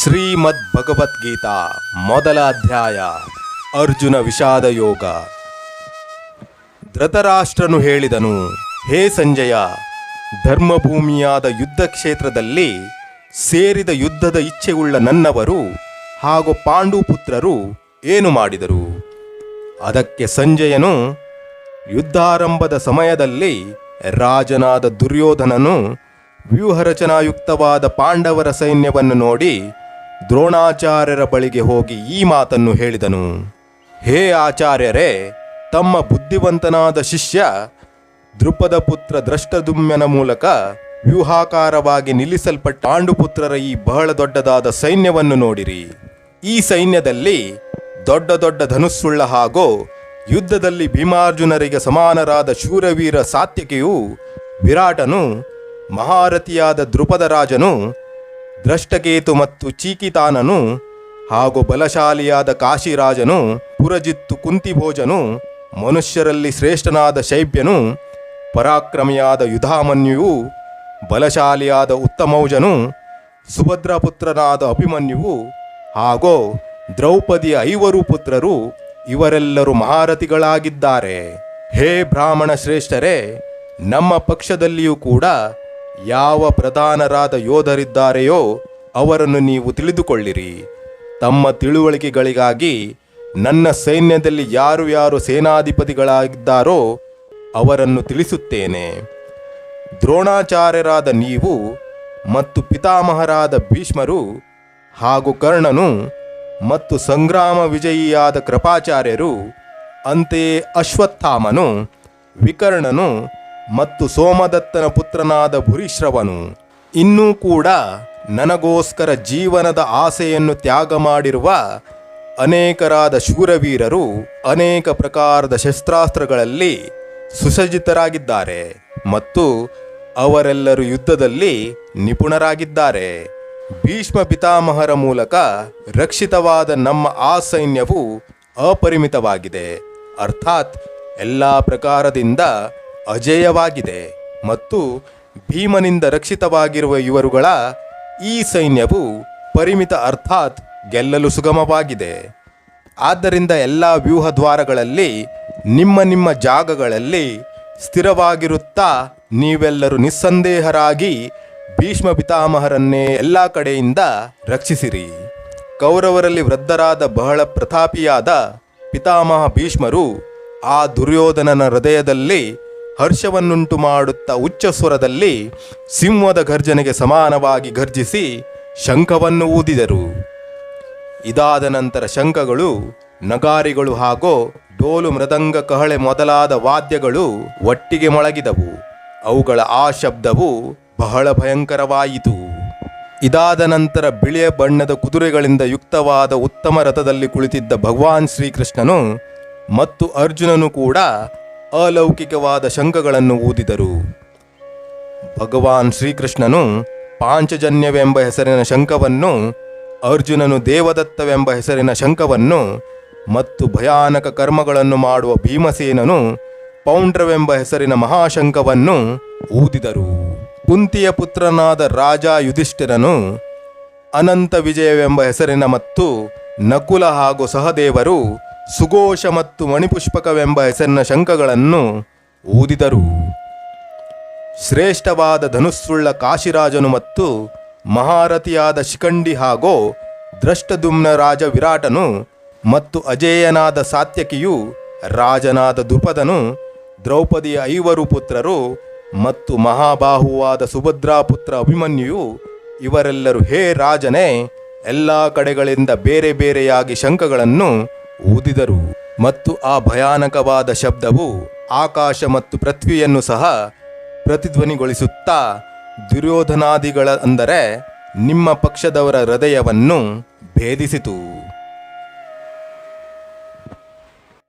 ಶ್ರೀಮದ್ ಭಗವದ್ಗೀತಾ ಮೊದಲ ಅಧ್ಯಾಯ, ಅರ್ಜುನ ವಿಷಾದ ಯೋಗ. ಧೃತರಾಷ್ಟ್ರನು ಹೇಳಿದನು, ಹೇ ಸಂಜಯ, ಧರ್ಮಭೂಮಿಯಾದ ಯುದ್ಧ ಕ್ಷೇತ್ರದಲ್ಲಿ ಸೇರಿದ ಯುದ್ಧದ ಇಚ್ಛೆಯುಳ್ಳ ನನ್ನವರು ಹಾಗೂ ಪಾಂಡುಪುತ್ರರು ಏನು ಮಾಡಿದರು? ಅದಕ್ಕೆ ಸಂಜಯನು, ಯುದ್ಧಾರಂಭದ ಸಮಯದಲ್ಲಿ ರಾಜನಾದ ದುರ್ಯೋಧನನು ವ್ಯೂಹರಚನಾಯುಕ್ತವಾದ ಪಾಂಡವರ ಸೈನ್ಯವನ್ನು ನೋಡಿ ದ್ರೋಣಾಚಾರ್ಯರ ಬಳಿಗೆ ಹೋಗಿ ಈ ಮಾತನ್ನು ಹೇಳಿದನು. ಹೇ ಆಚಾರ್ಯರೇ, ತಮ್ಮ ಬುದ್ಧಿವಂತನಾದ ಶಿಷ್ಯ ದೃಪದ ಪುತ್ರ ದ್ರಷ್ಟದುಮ್ಯನ ಮೂಲಕ ವ್ಯೂಹಾಕಾರವಾಗಿ ನಿಲ್ಲಿಸಲ್ಪಟ್ಟ ಪಾಂಡುಪುತ್ರರ ಈ ಬಹಳ ದೊಡ್ಡದಾದ ಸೈನ್ಯವನ್ನು ನೋಡಿರಿ. ಈ ಸೈನ್ಯದಲ್ಲಿ ದೊಡ್ಡ ದೊಡ್ಡ ಧನುಸ್ಸುಳ್ಳ ಹಾಗೂ ಯುದ್ಧದಲ್ಲಿ ಭೀಮಾರ್ಜುನರಿಗೆ ಸಮಾನರಾದ ಶೂರವೀರ ಸಾತ್ಯಕಿಯು ವಿರಾಟನು ಮಹಾರಥಿಯಾದ ದೃಪದ ರಾಜನು ದ್ರಷ್ಟಕೇತು ಮತ್ತು ಚೀಕಿತಾನನು ಹಾಗೂ ಬಲಶಾಲಿಯಾದ ಕಾಶಿರಾಜನು, ಪುರಜಿತ್ತು ಕುಂತಿಭೋಜನು, ಮನುಷ್ಯರಲ್ಲಿ ಶ್ರೇಷ್ಠನಾದ ಶೈಬ್ಯನು, ಪರಾಕ್ರಮಿಯಾದ ಯುಧಾಮನ್ಯುವು ಬಲಶಾಲಿಯಾದ ಉತ್ತಮೌಜನು, ಸುಭದ್ರಪುತ್ರನಾದ ಅಭಿಮನ್ಯುವು ಹಾಗೂ ದ್ರೌಪದಿಯ ಐವರು ಪುತ್ರರು ಇವರೆಲ್ಲರೂ ಮಹಾರಥಿಗಳಾಗಿದ್ದಾರೆ. ಹೇ ಬ್ರಾಹ್ಮಣ ಶ್ರೇಷ್ಠರೇ, ನಮ್ಮ ಪಕ್ಷದಲ್ಲಿಯೂ ಕೂಡ ಯಾವ ಪ್ರಧಾನರಾದ ಯೋಧರಿದ್ದಾರೆಯೋ ಅವರನ್ನು ನೀವು ತಿಳಿದುಕೊಳ್ಳಿರಿ. ತಮ್ಮ ತಿಳುವಳಿಕೆಗಳಿಗಾಗಿ ನನ್ನ ಸೈನ್ಯದಲ್ಲಿ ಯಾರು ಯಾರು ಸೇನಾಧಿಪತಿಗಳಾಗಿದ್ದಾರೋ ಅವರನ್ನು ತಿಳಿಸುತ್ತೇನೆ. ದ್ರೋಣಾಚಾರ್ಯರಾದ ನೀವು ಮತ್ತು ಪಿತಾಮಹರಾದ ಭೀಷ್ಮರು ಹಾಗೂ ಕರ್ಣನು ಮತ್ತು ಸಂಗ್ರಾಮ ವಿಜಯಿಯಾದ ಕೃಪಾಚಾರ್ಯರು, ಅಂತೆಯೇ ಅಶ್ವತ್ಥಾಮನು, ವಿಕರ್ಣನು ಮತ್ತು ಸೋಮದತ್ತನ ಪುತ್ರನಾದ ಭುರಿಶ್ರವನು ಇನ್ನೂ ಕೂಡ ನನಗೋಸ್ಕರ ಜೀವನದ ಆಸೆಯನ್ನು ತ್ಯಾಗ ಮಾಡಿರುವ ಅನೇಕರಾದ ಶೂರವೀರರು ಅನೇಕ ಪ್ರಕಾರದ ಶಸ್ತ್ರಾಸ್ತ್ರಗಳಲ್ಲಿ ಸುಸಜ್ಜಿತರಾಗಿದ್ದಾರೆ ಮತ್ತು ಅವರೆಲ್ಲರೂ ಯುದ್ಧದಲ್ಲಿ ನಿಪುಣರಾಗಿದ್ದಾರೆ. ಭೀಷ್ಮ ಪಿತಾಮಹರ ಮೂಲಕ ರಕ್ಷಿತವಾದ ನಮ್ಮ ಆ ಸೈನ್ಯವು ಅಪರಿಮಿತವಾಗಿದೆ. ಅರ್ಥಾತ್ ಎಲ್ಲ ಪ್ರಕಾರದಿಂದ ಅಜೇಯವಾಗಿದೆ ಮತ್ತು ಭೀಮನಿಂದ ರಕ್ಷಿತವಾಗಿರುವ ಇವರುಗಳ ಈ ಸೈನ್ಯವು ಪರಿಮಿತ ಅರ್ಥಾತ್ ಗೆಲ್ಲಲು ಸುಗಮವಾಗಿದೆ. ಆದ್ದರಿಂದ ಎಲ್ಲ ವ್ಯೂಹದ್ವಾರಗಳಲ್ಲಿ, ನಿಮ್ಮ ನಿಮ್ಮ ಜಾಗಗಳಲ್ಲಿ ಸ್ಥಿರವಾಗಿರುತ್ತಾ ನೀವೆಲ್ಲರೂ ನಿಸ್ಸಂದೇಹರಾಗಿ ಭೀಷ್ಮ ಪಿತಾಮಹರನ್ನೇ ಎಲ್ಲ ಕಡೆಯಿಂದ ರಕ್ಷಿಸಿರಿ. ಕೌರವರಲ್ಲಿ ವೃದ್ಧರಾದ ಬಹಳ ಪ್ರತಾಪಿಯಾದ ಪಿತಾಮಹ ಭೀಷ್ಮರು ಆ ದುರ್ಯೋಧನನ ಹೃದಯದಲ್ಲಿ ಹರ್ಷವನ್ನುಂಟು ಮಾಡುತ್ತಾ ಉಚ್ಚ ಸ್ವರದಲ್ಲಿ ಸಿಂಹದ ಗರ್ಜನೆಗೆ ಸಮಾನವಾಗಿ ಗರ್ಜಿಸಿ ಶಂಖವನ್ನು ಊದಿದರು. ಇದಾದ ನಂತರ ಶಂಖಗಳು, ನಗಾರಿಗಳು ಹಾಗೂ ಡೋಲು ಮೃದಂಗ ಕಹಳೆ ಮೊದಲಾದ ವಾದ್ಯಗಳು ಒಟ್ಟಿಗೆ ಮೊಳಗಿದವು. ಅವುಗಳ ಆ ಶಬ್ದವು ಬಹಳ ಭಯಂಕರವಾಯಿತು. ಇದಾದ ನಂತರ ಬಿಳಿಯ ಬಣ್ಣದ ಕುದುರೆಗಳಿಂದ ಯುಕ್ತವಾದ ಉತ್ತಮ ರಥದಲ್ಲಿ ಕುಳಿತಿದ್ದ ಭಗವಾನ್ ಶ್ರೀಕೃಷ್ಣನು ಮತ್ತು ಅರ್ಜುನನು ಕೂಡ ಅಲೌಕಿಕವಾದ ಶಂಖಗಳನ್ನು ಊದಿದರು. ಭಗವಾನ್ ಶ್ರೀಕೃಷ್ಣನು ಪಾಂಚಜನ್ಯವೆಂಬ ಹೆಸರಿನ ಶಂಕವನ್ನು ಅರ್ಜುನನು ದೇವದತ್ತವೆಂಬ ಹೆಸರಿನ ಶಂಕವನ್ನು ಮತ್ತು ಭಯಾನಕ ಕರ್ಮಗಳನ್ನು ಮಾಡುವ ಭೀಮಸೇನನು ಪೌಂಡ್ರವೆಂಬ ಹೆಸರಿನ ಮಹಾಶಂಕವನ್ನು ಊದಿದರು. ಕುಂತಿಯ ಪುತ್ರನಾದ ರಾಜ ಯುಧಿಷ್ಠಿರನು ಅನಂತ ವಿಜಯವೆಂಬ ಹೆಸರಿನ ಮತ್ತು ನಕುಲ ಹಾಗೂ ಸಹದೇವರು ಸುಘೋಷ ಮತ್ತು ಮಣಿಪುಷ್ಪಕವೆಂಬ ಹೆಸರಿನ ಶಂಖಗಳನ್ನು ಊದಿದರು. ಶ್ರೇಷ್ಠವಾದ ಧನುಸ್ಸುಳ್ಳ ಕಾಶಿರಾಜನು ಮತ್ತು ಮಹಾರಥಿಯಾದ ಶಿಖಂಡಿ ಹಾಗೂ ದ್ರಷ್ಟದುಮ್ನ ರಾಜ ವಿರಾಟನು ಮತ್ತು ಅಜೇಯನಾದ ಸಾತ್ಯಕಿಯು ರಾಜನಾದ ದ್ರುಪದನು, ದ್ರೌಪದಿಯ ಐವರು ಪುತ್ರರು ಮತ್ತು ಮಹಾಬಾಹುವಾದ ಸುಭದ್ರಾಪುತ್ರ ಅಭಿಮನ್ಯು ಇವರೆಲ್ಲರೂ ಹೇ ರಾಜನೇ, ಎಲ್ಲ ಕಡೆಗಳಿಂದ ಬೇರೆ ಬೇರೆಯಾಗಿ ಶಂಖಗಳನ್ನು ಊದಿದರು ಮತ್ತು ಆ ಭಯಾನಕವಾದ ಶಬ್ದವು ಆಕಾಶ ಮತ್ತು ಪೃಥ್ವಿಯನ್ನು ಸಹ ಪ್ರತಿಧ್ವನಿಗೊಳಿಸುತ್ತಾ ದುರ್ಯೋಧನಾದಿಗಳ ಅಂದರೆ ನಿಮ್ಮ ಪಕ್ಷದವರ ಹೃದಯವನ್ನು ಭೇದಿಸಿತು.